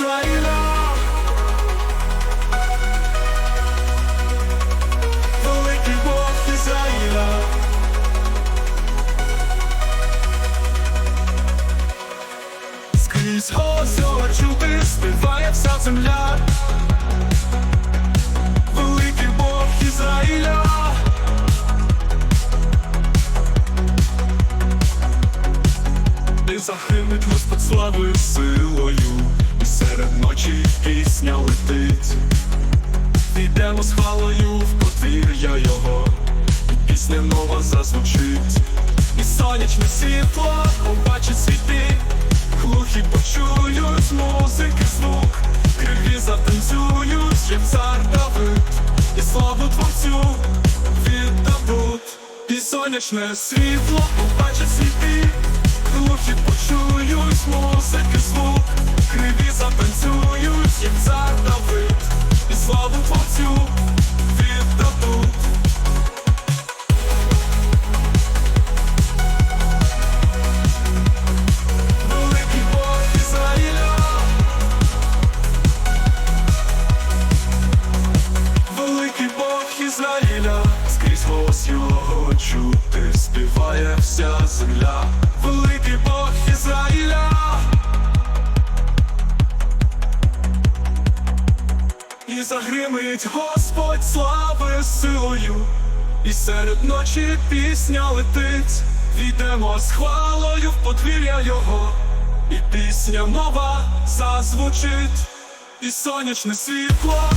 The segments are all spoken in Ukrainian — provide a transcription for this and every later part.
Україна, великий Бог Ізраїля. Скрізь озеро чуди співає вся земля. Великий Бог Ізраїля. І захинить Господь славою силою і серед ночі пісня летить. Йдемо з хвалою в подвір'я його, і пісня нова зазвучить, і сонячне світло побачить світи, глухі почують музики звук, криві затанцюють, як цар Давид, і славу творцю віддадуть, і сонячне світло побачить світи, глухі почують музики звук, Співає вся земля. Великий Бог Ізраїля. І загримить Господь слави силою, і серед ночі пісня летить, Війдемо з хвалою в подвір'я його, і пісня нова зазвучить, і сонячне світло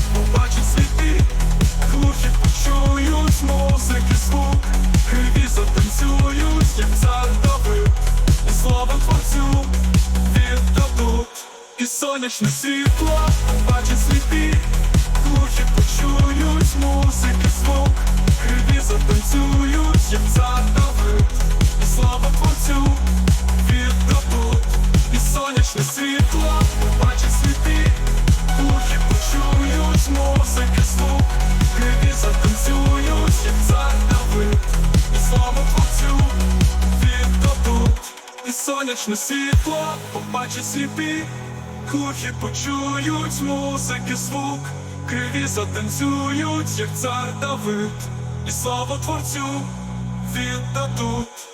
сонячне світло побачить світи. Глухі почують музики звук, криві затанцюють, як цар Давид, і слава Творцю віддадуть, і сонячне світло побачить світи, глухі почують музики звук, криві затанцюють, як цар Давид, і слава Творцю віддадуть, і сонячне світло побачить сліпі, глухі почують музики звук, криві затанцюють, як цар Давид, і славу Творцю віддадуть.